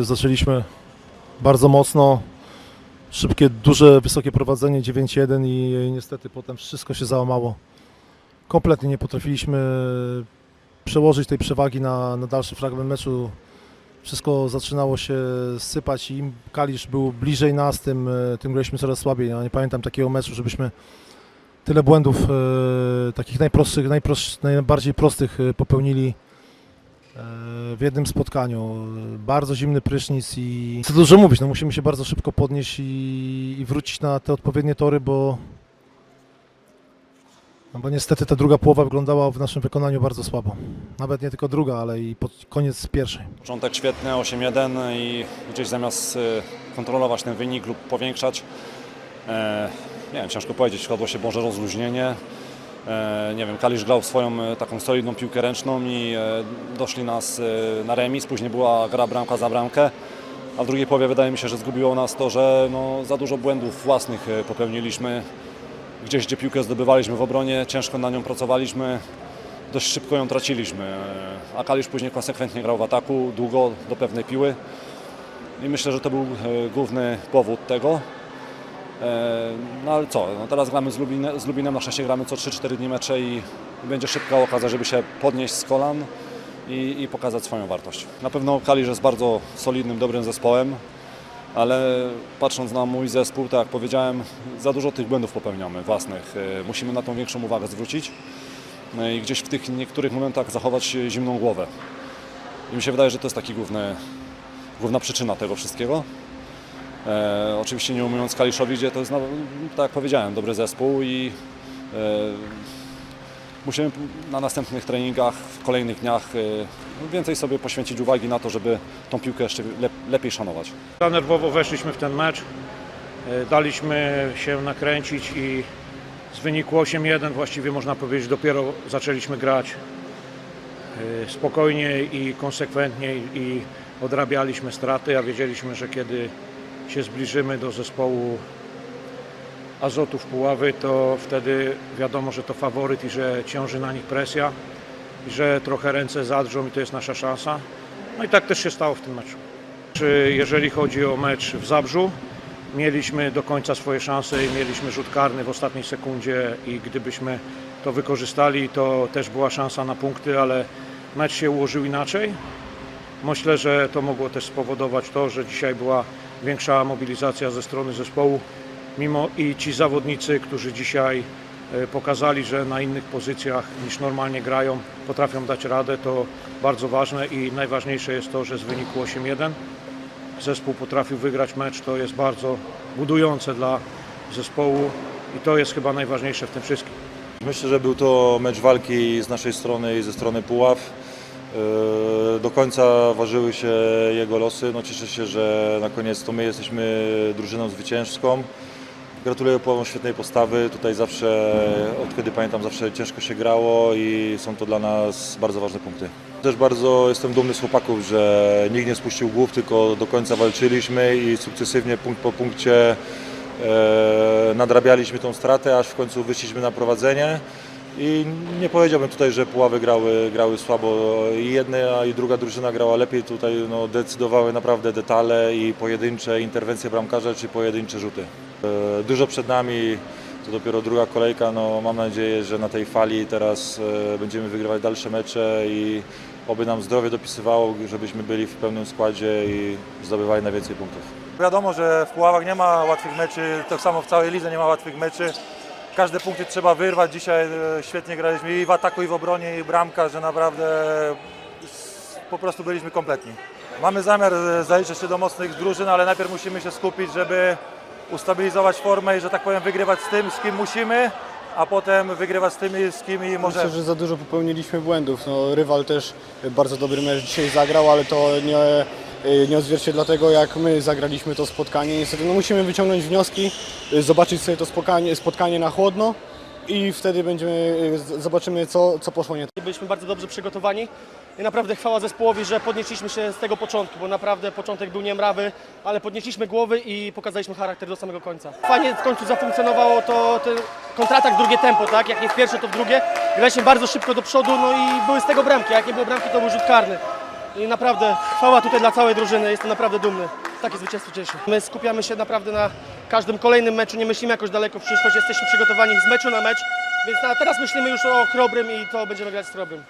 Zaczęliśmy bardzo mocno, szybkie, duże, wysokie prowadzenie 9-1 i niestety potem wszystko się załamało. Kompletnie nie potrafiliśmy przełożyć tej przewagi na, na dalszy fragment meczu. Wszystko zaczynało się sypać i im Kalisz był bliżej nas, tym, e, tym graliśmy coraz słabiej. Ja nie pamiętam takiego meczu, żebyśmy tyle błędów e, takich najprostszych, najbardziej prostych e, popełnili e, w jednym spotkaniu. Bardzo zimny prysznic i co dużo mówić, no musimy się bardzo szybko podnieść i, i wrócić na te odpowiednie tory, bo no bo niestety ta druga połowa wyglądała w naszym wykonaniu bardzo słabo. Nawet nie tylko druga, ale i pod koniec pierwszej. Początek świetny, 8-1 i gdzieś zamiast y, kontrolować ten wynik lub powiększać, e, nie wiem, ciężko powiedzieć, wkładło się może rozluźnienie. E, nie wiem, Kalisz grał swoją e, taką solidną piłkę ręczną i e, doszli nas na remis, później była gra bramka za bramkę. A w drugiej połowie wydaje mi się, że zgubiło nas to, że no, za dużo błędów własnych popełniliśmy. Gdzieś, gdzie piłkę zdobywaliśmy w obronie, ciężko na nią pracowaliśmy, dość szybko ją traciliśmy. A Kalisz później konsekwentnie grał w ataku, długo do pewnej piły. I myślę, że to był główny powód tego. E, No ale co, no teraz gramy z, Lubine, z Lubinem, na szczęście gramy co 3-4 dni mecze i i będzie szybka okazja, żeby się podnieść z kolan i, i pokazać swoją wartość. Na pewno Kalisz jest bardzo solidnym, dobrym zespołem, ale patrząc na mój zespół, tak jak powiedziałem, za dużo tych błędów popełniamy własnych. E, Musimy na tą większą uwagę zwrócić no i gdzieś w tych niektórych momentach zachować zimną głowę. I mi się wydaje, że to jest taki główny, główna przyczyna tego wszystkiego. E, oczywiście nie ujmując Kaliszowi, gdzie to jest, no, tak jak powiedziałem, dobry zespół i e, musimy na następnych treningach, w kolejnych dniach e, więcej sobie poświęcić uwagi na to, żeby tą piłkę jeszcze lep, lepiej szanować. Za nerwowo weszliśmy w ten mecz, e, daliśmy się nakręcić i z wyniku 8-1 właściwie można powiedzieć dopiero zaczęliśmy grać e, spokojnie i konsekwentnie i odrabialiśmy straty, a wiedzieliśmy, że kiedy się zbliżymy do zespołu Azotów Puławy, to wtedy wiadomo, że to faworyt i że ciąży na nich presja i że trochę ręce zadrżą i to jest nasza szansa. No i tak też się stało w tym meczu. Jeżeli chodzi o mecz w Zabrzu, mieliśmy do końca swoje szanse i mieliśmy rzut karny w ostatniej sekundzie i gdybyśmy to wykorzystali, to też była szansa na punkty, ale mecz się ułożył inaczej. Myślę, że to mogło też spowodować to, że dzisiaj była większa mobilizacja ze strony zespołu, mimo i ci zawodnicy, którzy dzisiaj e, pokazali, że na innych pozycjach niż normalnie grają, potrafią dać radę, to bardzo ważne i najważniejsze jest to, że z wyniku 8-1 zespół potrafił wygrać mecz, to jest bardzo budujące dla zespołu i to jest chyba najważniejsze w tym wszystkim. Myślę, że był to mecz walki z naszej strony i ze strony Puław. Yy, Do końca ważyły się jego losy. No cieszę się, że na koniec to my jesteśmy drużyną zwycięską. Gratuluję Puławom świetnej postawy. Tutaj zawsze, od kiedy pamiętam, zawsze ciężko się grało i są to dla nas bardzo ważne punkty. Też bardzo jestem dumny z chłopaków, że nikt nie spuścił głów, tylko do końca walczyliśmy i sukcesywnie punkt po punkcie e, nadrabialiśmy tą stratę, aż w końcu wyszliśmy na prowadzenie. I nie powiedziałbym tutaj, że Puławy grały, grały słabo. I jedna i druga drużyna grała lepiej. Tutaj no, decydowały naprawdę detale i pojedyncze interwencje bramkarza czy pojedyncze rzuty. E, Dużo przed nami, to dopiero druga kolejka. No, mam nadzieję, że na tej fali teraz e, będziemy wygrywać dalsze mecze i oby nam zdrowie dopisywało, żebyśmy byli w pełnym składzie i zdobywali najwięcej punktów. Wiadomo, że w Puławach nie ma łatwych meczy, tak samo w całej lidze nie ma łatwych meczy. Każde punkty trzeba wyrwać. Dzisiaj e, świetnie graliśmy i w ataku, i w obronie, i bramka, że naprawdę po prostu byliśmy kompletni. Mamy zamiar e, zaliczyć się do mocnych drużyn, ale najpierw musimy się skupić, żeby ustabilizować formę i, że tak powiem, wygrywać z tym, z kim musimy, a potem wygrywać z tymi, z kim Myślę, możemy. że za dużo popełniliśmy błędów. No, rywal też bardzo dobry mecz dzisiaj zagrał, ale to nie, nie odzwierciedla tego, jak my zagraliśmy to spotkanie. Niestety no, musimy wyciągnąć wnioski, zobaczyć sobie to spotkanie, spotkanie na chłodno i wtedy będziemy, zobaczymy, co, co poszło nie tak. Byliśmy bardzo dobrze przygotowani i naprawdę chwała zespołowi, że podnieśliśmy się z tego początku, bo naprawdę początek był niemrawy, ale podnieśliśmy głowy i pokazaliśmy charakter do samego końca. Fajnie w końcu zafunkcjonowało to ten kontratak, drugie tempo, tak? Jak nie w pierwsze, to w drugie. Graliśmy bardzo szybko do przodu, no i były z tego bramki. Jak nie było bramki, to był rzut karny. I naprawdę chwała tutaj dla całej drużyny, jestem naprawdę dumny. Takie zwycięstwo cieszy. My skupiamy się naprawdę na każdym kolejnym meczu, nie myślimy jakoś daleko w przyszłość, jesteśmy przygotowani z meczu na mecz, więc teraz myślimy już o Chrobrym i to będziemy grać z Chrobrym.